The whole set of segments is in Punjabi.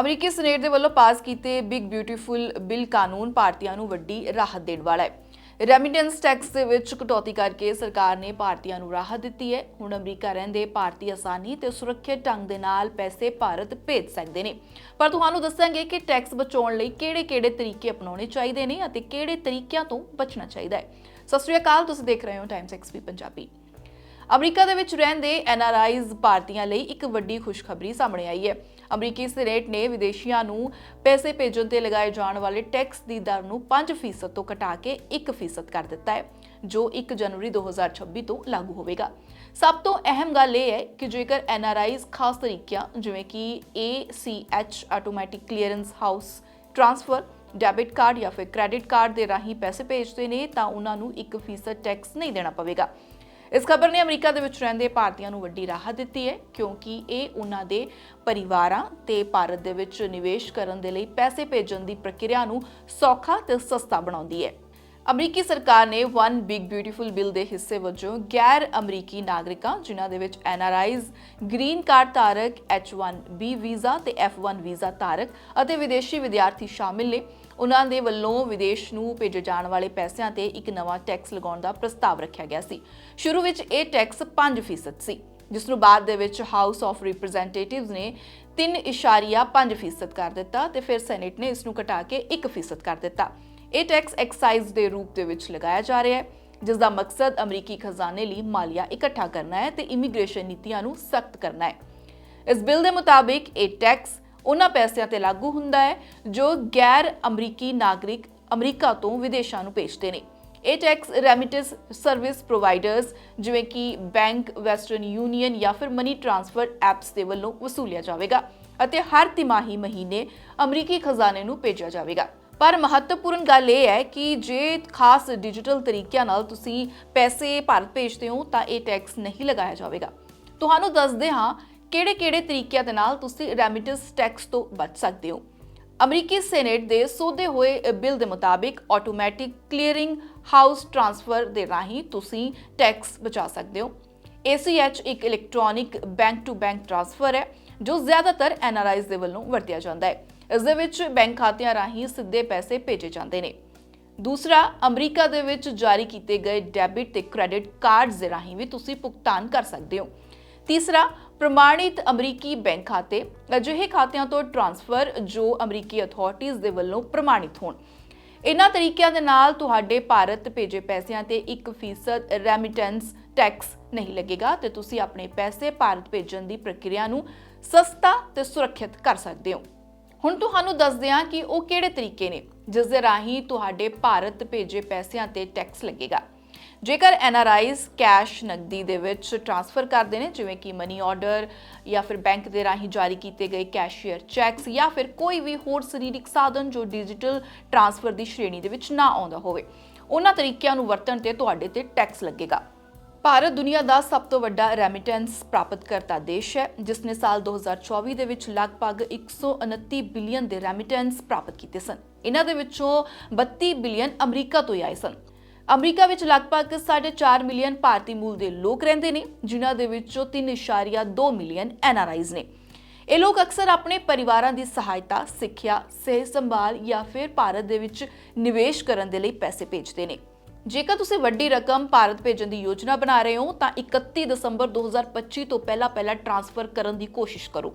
ਅਮਰੀਕੀ ਸੈਨੇਟ ਦੇ ਵੱਲੋਂ ਪਾਸ ਕੀਤੇ ਬਿਗ ਬਿਊਟੀਫੁਲ ਬਿੱਲ ਕਾਨੂੰਨ ਭਾਰਤੀਆਂ ਨੂੰ ਵੱਡੀ ਰਾਹਤ ਦੇਣ ਵਾਲਾ ਹੈ। ਰੈਮਿਟੈਂਸ ਟੈਕਸ ਦੇ ਵਿੱਚ ਕਟੌਤੀ ਕਰਕੇ ਸਰਕਾਰ ਨੇ ਭਾਰਤੀਆਂ ਨੂੰ ਰਾਹਤ ਦਿੱਤੀ ਹੈ। ਹੁਣ ਅਮਰੀਕਾ ਰਹਿੰਦੇ ਭਾਰਤੀ ਆਸਾਨੀ ਤੇ ਸੁਰੱਖਿਅਤ ਢੰਗ ਦੇ ਨਾਲ ਪੈਸੇ ਭਾਰਤ ਭੇਜ ਸਕਦੇ ਨੇ। ਪਰ ਤੁਹਾਨੂੰ ਦੱਸਾਂਗੇ ਕਿ ਟੈਕਸ ਬਚਾਉਣ ਲਈ ਕਿਹੜੇ-ਕਿਹੜੇ ਤਰੀਕੇ ਅਪਣਾਉਣੇ ਚਾਹੀਦੇ ਨੇ ਅਤੇ ਕਿਹੜੇ ਤਰੀਕਿਆਂ ਤੋਂ ਬਚਣਾ ਚਾਹੀਦਾ ਹੈ। ਸਤਿ ਸ਼੍ਰੀ ਅਕਾਲ, ਤੁਸੀਂ ਦੇਖ ਰਹੇ ਹੋ ਟਾਈਮਸ ਐਕਸਪੀ ਪੰਜਾਬੀ। ਅਮਰੀਕਾ ਦੇ ਵਿੱਚ ਰਹਿੰਦੇ ਐਨਆਰਆਈਜ਼ ਭਾਰਤੀਆਂ ਲਈ ਇੱਕ ਵੱਡੀ ਖੁਸ਼ਖਬਰੀ ਸਾਹਮਣੇ ਆਈ ਹੈ। ਅਮਰੀਕੀ ਸਿਨੇਟ ਨੇ ਵਿਦੇਸ਼ੀਆਂ ਨੂੰ ਪੈਸੇ ਭੇਜਣ ਤੇ ਲਗਾਏ ਜਾਣ ਵਾਲੇ ਟੈਕਸ ਦੀ ਦਰ ਨੂੰ 5% ਤੋਂ ਘਟਾ ਕੇ 1% ਕਰ ਦਿੱਤਾ ਹੈ, ਜੋ 1 ਜਨਵਰੀ 2026 ਤੋਂ ਲਾਗੂ ਹੋਵੇਗਾ। ਸਭ ਤੋਂ ਅਹਿਮ ਗੱਲ ਇਹ ਹੈ ਕਿ ਜੇਕਰ ਐਨਆਰਆਈਜ਼ ਖਾਸ ਤਰੀਕਿਆਂ, ਜਿਵੇਂ ਕਿ ACH automatic clearance house, transfer, debit card ਜਾਂ ਫਿਰ ਕ੍ਰੈਡਿਟ ਕਾਰਡ ਦੇ ਰਾਹੀਂ ਪੈਸੇ ਭੇਜਦੇ ਨੇ, ਤਾਂ ਉਹਨਾਂ ਨੂੰ 1% ਟੈਕਸ ਨਹੀਂ ਦੇਣਾ ਪਵੇਗਾ। ਇਸ ਖਬਰ ਨੇ ਅਮਰੀਕਾ ਦੇ ਵਿੱਚ ਰਹਿੰਦੇ ਭਾਰਤੀਆਂ ਨੂੰ ਵੱਡੀ ਰਾਹਤ ਦਿੱਤੀ ਹੈ, ਕਿਉਂਕਿ ਇਹ ਉਹਨਾਂ ਦੇ ਪਰਿਵਾਰਾਂ ਤੇ ਭਾਰਤ ਦੇ ਵਿੱਚ ਨਿਵੇਸ਼ ਕਰਨ ਦੇ ਲਈ ਪੈਸੇ ਭੇਜਣ ਦੀ ਪ੍ਰਕਿਰਿਆ ਨੂੰ ਸੌਖਾ ਤੇ ਸਸਤਾ ਬਣਾਉਂਦੀ ਹੈ। ਅਮਰੀਕੀ ਸਰਕਾਰ ਨੇ ਵਨ ਬਿਗ ਬਿਊਟੀਫੁਲ ਬਿੱਲ ਦੇ ਹਿੱਸੇ ਵਜੋਂ ਗੈਰ ਅਮਰੀਕੀ ਨਾਗਰਿਕਾਂ, ਜਿਨ੍ਹਾਂ ਦੇ ਵਿੱਚ ਐਨਆਰਆਈਜ਼, ਗ੍ਰੀਨ ਕਾਰਡ ਧਾਰਕ H1B ਵੀਜ਼ਾ ਤੇ F1 ਵੀਜ਼ਾ ਧਾਰਕ ਅਤੇ ਵਿਦੇਸ਼ੀ ਵਿਦਿਆਰਥੀ ਸ਼ਾਮਿਲ ਨੇ ਉਹਨਾਂ ਦੇ ਵੱਲੋਂ ਵਿਦੇਸ਼ ਨੂੰ ਭੇਜੇ ਜਾਣ ਵਾਲੇ ਪੈਸਿਆਂ ਤੇ ਇੱਕ ਨਵਾਂ ਟੈਕਸ ਲਗਾਉਣ ਦਾ ਪ੍ਰਸਤਾਵ ਰੱਖਿਆ ਗਿਆ ਸੀ। ਸ਼ੁਰੂ ਵਿੱਚ ਇਹ ਟੈਕਸ 5% ਸੀ, ਜਿਸ ਨੂੰ ਬਾਅਦ ਦੇ ਵਿੱਚ ਹਾਊਸ ਆਫ ਰਿਪਰੈਜ਼ੈਂਟੇਟਿਵਸ ਨੇ 3.5% ਕਰ ਦਿੱਤਾ ਤੇ ਫਿਰ ਸੈਨੇਟ ਨੇ ਇਸ ਨੂੰ ਘਟਾ ਕੇ 1% ਕਰ ਦਿੱਤਾ। ਇਹ ਟੈਕਸ ਐਕਸਾਈਜ਼ ਦੇ ਰੂਪ ਦੇ ਵਿੱਚ ਲਗਾਇਆ ਜਾ ਰਿਹਾ ਹੈ, ਜਿਸ ਦਾ ਮਕਸਦ ਅਮਰੀਕੀ ਖਜ਼ਾਨੇ ਲਈ ਮਾਲੀਆ ਇਕੱਠਾ ਕਰਨਾ ਹੈ ਤੇ ਇਮੀਗ੍ਰੇਸ਼ਨ ਨੀਤੀਆਂ ਨੂੰ ਸਖਤ ਕਰਨਾ ਹੈ। ਇਸ ਬਿੱਲ ਦੇ ਮੁਤਾਬਿਕ ਇਹ ਟੈਕਸ ਉਹਨਾਂ ਪੈਸਿਆਂ ਤੇ ਲਾਗੂ ਹੁੰਦਾ ਹੈ, ਜੋ ਗੈਰ ਅਮਰੀਕੀ ਨਾਗਰਿਕ ਅਮਰੀਕਾ ਤੋਂ ਵਿਦੇਸ਼ਾਂ ਨੂੰ ਭੇਜਦੇ ਨੇ। ਇਹ ਟੈਕਸ ਰੈਮਿਟੈਂਸ ਸਰਵਿਸ ਪ੍ਰੋਵਾਈਡਰਸ ਜਿਵੇਂ ਕਿ ਬੈਂਕ ਵੈਸਟਰਨ ਯੂਨੀਅਨ ਜਾਂ ਫਿਰ ਮਨੀ ਟ੍ਰਾਂਸਫਰ ਐਪਸ ਦੇ ਵੱਲੋਂ ਵਸੂਲਿਆ ਜਾਵੇਗਾ ਅਤੇ ਹਰ ਤਿਮਾਹੀ ਮਹੀਨੇ ਅਮਰੀਕੀ ਖਜ਼ਾਨੇ ਨੂੰ ਭੇਜਿਆ ਜਾਵੇਗਾ। ਪਰ ਮਹੱਤਵਪੂਰਨ ਗੱਲ ਇਹ ਹੈ ਕਿ ਜੇ ਖਾਸ ਡਿਜੀਟਲ ਤਰੀਕਿਆਂ ਨਾਲ ਤੁਸੀਂ ਪੈਸੇ ਭਾਰਤ ਭੇਜਦੇ ਹੋ ਤਾਂ ਇਹ ਟੈਕਸ ਨਹੀਂ ਲਗਾਇਆ ਜਾਵੇਗਾ। ਤੁਹਾਨੂੰ ਦੱਸਦੇ ਹਾਂ ਕਿਹੜੇ-ਕਿਹੜੇ ਤਰੀਕਿਆਂ ਦੇ ਨਾਲ ਤੁਸੀਂ ਰੈਮਿਟੈਂਸ ਟੈਕਸ ਤੋਂ ਬਚ ਸਕਦੇ ਹੋ? ਅਮਰੀਕੀ ਸੈਨੇਟ ਦੇ ਸੋਧੇ ਹੋਏ ਬਿੱਲ ਦੇ ਮੁਤਾਬਿਕ ਆਟੋਮੈਟਿਕ ਕਲੀਅਰਿੰਗ ਹਾਊਸ ਟ੍ਰਾਂਸਫਰ ਦੇ ਰਾਹੀਂ ਤੁਸੀਂ ਟੈਕਸ ਬਚਾ ਸਕਦੇ ਹੋ। ACH ਇੱਕ electronic bank to bank transfer ਹੈ, ਜੋ ਜ਼ਿਆਦਾਤਰ ਐਨਆਰਆਈਜ਼ ਦੇ ਵੱਲੋਂ ਵਰਤਿਆ ਜਾਂਦਾ ਹੈ। ਇਸ ਦੇ ਵਿੱਚ ਬੈਂਕ ਖਾਤਿਆਂ ਰਾਹੀਂ ਸਿੱਧੇ ਪੈਸੇ ਭੇਜੇ ਜਾਂਦੇ ਨੇ। ਦੂਸਰਾ, ਅਮਰੀਕਾ ਦੇ ਵਿੱਚ ਜਾਰੀ ਕੀਤੇ ਗਏ ਡੈਬਿਟ ਤੇ ਕ੍ਰੈਡਿਟ ਕਾਰਡਸ ਦੇ ਰਾਹੀਂ ਵੀ ਤੁਸੀਂ ਭੁਗਤਾਨ ਕਰ ਸਕਦੇ ਹੋ। ਤੀਸਰਾ ਪ੍ਰਮਾਣਿਤ ਅਮਰੀਕੀ ਬੈਂਕ ਖਾਤੇ ਅਜਿਹੇ ਖਾਤਿਆਂ ਤੋਂ ਟ੍ਰਾਂਸਫਰ ਜੋ ਅਮਰੀਕੀ ਅਥਾਰਟੀਆਂ ਦੇ ਵੱਲੋਂ ਪ੍ਰਮਾਣਿਤ ਹੋਣ। ਇਨ੍ਹਾਂ ਤਰੀਕਿਆਂ ਦੇ ਨਾਲ ਤੁਹਾਡੇ ਭਾਰਤ ਭੇਜੇ ਪੈਸਿਆਂ ਤੇ 1% ਰੈਮਿਟੈਂਸ ਟੈਕਸ ਨਹੀਂ ਲੱਗੇਗਾ ਤੇ ਤੁਸੀਂ ਆਪਣੇ ਪੈਸੇ ਭਾਰਤ ਭੇਜਣ ਦੀ ਪ੍ਰਕਿਰਿਆ ਨੂੰ ਸਸਤਾ ਤੇ ਸੁਰੱਖਿਅਤ ਕਰ ਸਕਦੇ ਹੋ। ਹੁਣ ਤੁਹਾਨੂੰ ਦੱਸਦੇ ਹਾਂ ਕਿ ਉਹ ਕਿਹੜੇ ਤਰੀਕੇ ਨੇ, ਜਿਸ ਦੇ ਰਾਹੀਂ ਤੁਹਾਡੇ ਭਾਰਤ ਭੇਜੇ ਪੈਸਿਆਂ ਤੇ ਟੈਕਸ ਲੱਗੇਗਾ। ਜੇਕਰ ਐਨਆਰਆਈਜ਼ ਕੈਸ਼ ਨਕਦੀ ਦੇ ਵਿੱਚ ਟ੍ਰਾਂਸਫਰ ਕਰਦੇ ਨੇ, ਜਿਵੇਂ ਕਿ ਮਨੀ ਆਰਡਰ ਜਾਂ ਫਿਰ ਬੈਂਕ ਦੇ ਰਾਹੀਂ ਜਾਰੀ ਕੀਤੇ ਗਏ ਕੈਸ਼ੀਅਰ ਚੈਕਸ ਜਾਂ ਫਿਰ ਕੋਈ ਵੀ ਹੋਰ ਸਰੀਰਕ ਸਾਧਨ ਜੋ ਡਿਜੀਟਲ ਟ੍ਰਾਂਸਫਰ ਦੀ ਸ਼੍ਰੇਣੀ ਦੇ ਵਿੱਚ ਨਾ ਆਉਂਦਾ ਹੋਵੇ, ਉਹਨਾਂ ਤਰੀਕਿਆਂ ਨੂੰ ਵਰਤਣ ਤੇ ਤੁਹਾਡੇ ਤੇ ਟੈਕਸ ਲੱਗੇਗਾ। ਭਾਰਤ ਦੁਨੀਆ ਦਾ ਸਭ ਤੋਂ ਵੱਡਾ ਰੈਮਿਟੈਂਸ ਪ੍ਰਾਪਤਕਰਤਾ ਦੇਸ਼ ਹੈ ਜਿਸ ਨੇ ਸਾਲ 2024 ਦੇ ਵਿੱਚ ਲਗਭਗ 129 ਬਿਲੀਅਨ ਦੇ ਰੈਮਿਟੈਂਸ ਪ੍ਰਾਪਤ ਕੀਤੇ ਸਨ। ਇਹਨਾਂ ਦੇ ਵਿੱਚੋਂ 32 ਬਿਲੀਅਨ ਅਮਰੀਕਾ ਤੋਂ ਹੀ ਆਏ ਸਨ। ਅਮਰੀਕਾ ਵਿੱਚ ਲਗਭਗ 4.5 ਮਿਲੀਅਨ ਭਾਰਤੀ ਮੂਲ ਦੇ ਲੋਕ ਰਹਿੰਦੇ ਨੇ, ਜਿਨ੍ਹਾਂ ਦੇ ਵਿੱਚੋਂ 3.2 ਮਿਲੀਅਨ ਐਨਆਰਆਈਜ਼ ਨੇ। ਇਹ ਲੋਕ ਅਕਸਰ ਆਪਣੇ ਪਰਿਵਾਰਾਂ ਦੀ ਸਹਾਇਤਾ, ਸਿੱਖਿਆ, ਸਿਹਤ ਸੰਭਾਲ ਜਾਂ ਫਿਰ ਭਾਰਤ ਦੇ ਵਿੱਚ ਨਿਵੇਸ਼ ਕਰਨ ਦੇ ਲਈ ਪੈਸੇ ਭੇਜਦੇ ਨੇ। ਜੇਕਰ ਤੁਸੀਂ ਵੱਡੀ ਰਕਮ ਭਾਰਤ ਭੇਜਣ ਦੀ ਯੋਜਨਾ ਬਣਾ ਰਹੇ ਹੋ, ਤਾਂ 31 ਦਸੰਬਰ 2025 ਤੋਂ ਪਹਿਲਾਂ ਪਹਿਲਾਂ ਟ੍ਰਾਂਸਫਰ ਕਰਨ ਦੀ ਕੋਸ਼ਿਸ਼ ਕਰੋ,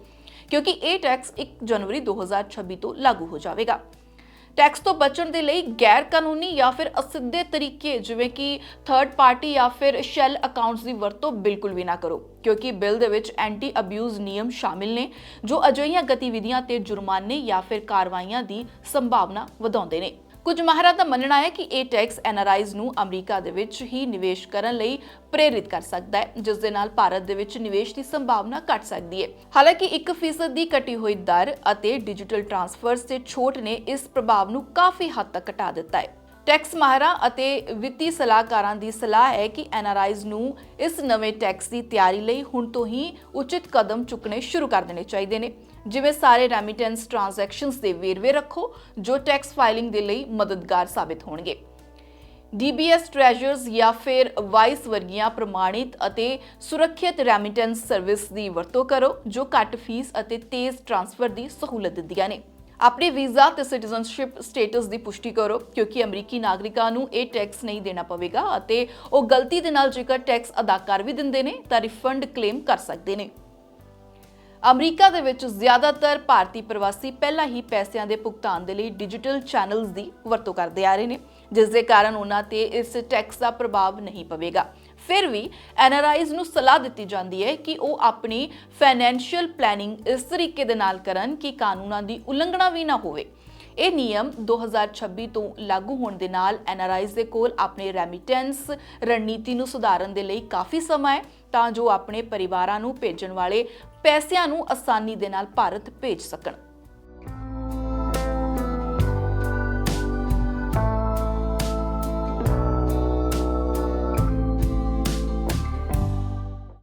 ਕਿਉਂਕਿ ਇਹ ਟੈਕਸ 1 ਜਨਵਰੀ 2026 ਤੋਂ ਲਾਗੂ ਹੋ ਜਾਵੇਗਾ। ਟੈਕਸ ਤੋਂ ਬਚਣ ਦੇ ਲਈ ਗੈਰ ਕਾਨੂੰਨੀ ਜਾਂ ਫਿਰ ਅਸਿੱਧੇ ਤਰੀਕੇ, ਜਿਵੇਂ ਕਿ ਥਰਡ ਪਾਰਟੀ ਜਾਂ ਫਿਰ ਸ਼ੈਲ ਅਕਾਊਂਟਸ ਦੀ ਵਰਤੋਂ ਬਿਲਕੁਲ ਵੀ ਨਾ ਕਰੋ, ਕਿਉਂਕਿ ਬਿੱਲ ਦੇ ਵਿੱਚ ਐਂਟੀ ਅਬਿਊਜ਼ ਨਿਯਮ ਸ਼ਾਮਿਲ ਨੇ, ਜੋ ਅਜਿਹੀਆਂ ਗਤੀਵਿਧੀਆਂ ਤੇ ਜੁਰਮਾਨੇ ਜਾਂ ਫਿਰ ਕਾਰਵਾਈਆਂ ਦੀ ਸੰਭਾਵਨਾ ਵਧਾਉਂਦੇ ਨੇ। ਕੁਝ ਮਾਹਰਾਂ ਦਾ ਮੰਨਣਾ ਹੈ ਕਿ ਇਹ ਟੈਕਸ ਐਨਆਰਆਈਜ਼ ਨੂੰ ਅਮਰੀਕਾ ਦੇ ਵਿੱਚ ਹੀ ਨਿਵੇਸ਼ ਕਰਨ ਲਈ ਪ੍ਰੇਰਿਤ ਕਰ ਸਕਦਾ ਹੈ, ਜਿਸ ਦੇ ਨਾਲ ਭਾਰਤ ਦੇ ਵਿੱਚ ਨਿਵੇਸ਼ ਦੀ ਸੰਭਾਵਨਾ ਘਟ ਸਕਦੀ ਹੈ। ਹਾਲਾਂਕਿ 1% ਦੀ ਘਟੀ ਹੋਈ ਦਰ ਅਤੇ ਡਿਜੀਟਲ ਟ੍ਰਾਂਸਫਰਸ ਤੇ ਛੋਟ ਨੇ ਇਸ ਪ੍ਰਭਾਵ ਨੂੰ ਕਾਫੀ ਹੱਦ ਤੱਕ ਘਟਾ ਦਿੱਤਾ ਹੈ। ਟੈਕਸ ਮਾਹਰਾਂ ਅਤੇ ਵਿੱਤੀ ਸਲਾਹਕਾਰਾਂ ਦੀ ਸਲਾਹ ਹੈ ਕਿ ਐਨਆਰਆਈਜ਼ ਨੂੰ ਇਸ ਨਵੇਂ ਟੈਕਸ ਦੀ ਤਿਆਰੀ ਲਈ ਹੁਣ ਤੋਂ ਹੀ ਉਚਿਤ ਕਦਮ ਚੁੱਕਣੇ ਸ਼ੁਰੂ ਕਰ ਦੇਣੇ ਚਾਹੀਦੇ ਨੇ। ਜਿਵੇਂ ਸਾਰੇ ਰੈਮਿਟੈਂਸ ਟ੍ਰਾਂਜੈਕਸ਼ਨਸ ਦੇ ਵੇਰਵੇ ਰੱਖੋ, ਜੋ ਟੈਕਸ ਫਾਈਲਿੰਗ ਦੇ ਲਈ ਮਦਦਗਾਰ ਸਾਬਿਤ ਹੋਣਗੇ। DBS ਟ੍ਰੈਜਰਸ ਜਾਂ ਫਿਰ ਵਾਈਸ ਵਰਗੀਆਂ ਪ੍ਰਮਾਣਿਤ ਅਤੇ ਸੁਰੱਖਿਅਤ ਰੈਮਿਟੈਂਸ ਸਰਵਿਸ ਦੀ ਵਰਤੋਂ ਕਰੋ, ਜੋ ਘੱਟ ਫੀਸ ਅਤੇ ਤੇਜ਼ ਟ੍ਰਾਂਸਫਰ ਦੀ ਸਹੂਲਤ ਦਿੰਦੀਆਂ ਨੇ। ਆਪਣੇ ਵੀਜ਼ਾ ਤੇ ਸਿਟੀਜ਼ਨਸ਼ਿਪ ਸਟੇਟਸ ਦੀ ਪੁਸ਼ਟੀ ਕਰੋ, ਕਿਉਂਕਿ ਅਮਰੀਕੀ ਨਾਗਰਿਕਾਂ ਨੂੰ ਇਹ ਟੈਕਸ ਨਹੀਂ ਦੇਣਾ ਪਵੇਗਾ ਅਤੇ ਉਹ ਗਲਤੀ ਦੇ ਨਾਲ ਜੇਕਰ ਟੈਕਸ ਅਦਾ ਕਰ ਵੀ ਦਿੰਦੇ ਨੇ, ਤਾਂ ਰਿਫੰਡ ਕਲੇਮ ਕਰ ਸਕਦੇ ਨੇ। ਅਮਰੀਕਾ ਦੇ ਵਿੱਚ ਜ਼ਿਆਦਾਤਰ ਭਾਰਤੀ ਪ੍ਰਵਾਸੀ ਪਹਿਲਾਂ ਹੀ ਪੈਸਿਆਂ ਦੇ ਭੁਗਤਾਨ ਦੇ ਲਈ ਡਿਜੀਟਲ ਚੈਨਲਸ ਦੀ ਵਰਤੋਂ ਕਰਦੇ ਆ ਰਹੇ ਨੇ, ਜਿਸ ਦੇ ਕਾਰਨ ਉਹਨਾਂ ਤੇ ਇਸ ਟੈਕਸ ਦਾ ਪ੍ਰਭਾਵ ਨਹੀਂ ਪਵੇਗਾ। ਫਿਰ ਵੀ ਐਨਆਰਆਈਜ਼ ਨੂੰ ਸਲਾਹ ਦਿੱਤੀ ਜਾਂਦੀ ਹੈ ਕਿ ਉਹ ਆਪਣੀ ਫਾਈਨੈਂਸ਼ੀਅਲ ਪਲੈਨਿੰਗ ਇਸ ਤਰੀਕੇ ਦੇ ਨਾਲ ਕਰਨ ਕਿ ਕਾਨੂੰਨਾਂ ਦੀ ਉਲੰਘਣਾ ਵੀ ਨਾ ਹੋਵੇ। ਇਹ ਨਿਯਮ 2026 ਤੋਂ ਲਾਗੂ ਹੋਣ ਦੇ ਨਾਲ ਐਨਆਰਆਈਜ਼ ਦੇ ਕੋਲ ਆਪਣੇ ਰੈਮਿਟੈਂਸ ਰਣਨੀਤੀ ਨੂੰ ਸੁਧਾਰਨ ਦੇ ਲਈ ਕਾਫੀ ਸਮਾਂ ਹੈ, ਤਾਂ ਜੋ ਆਪਣੇ ਪਰਿਵਾਰਾਂ ਨੂੰ ਭੇਜਣ ਵਾਲੇ ਪੈਸਿਆਂ ਨੂੰ ਆਸਾਨੀ ਦੇ ਨਾਲ ਭਾਰਤ ਭੇਜ ਸਕਣ।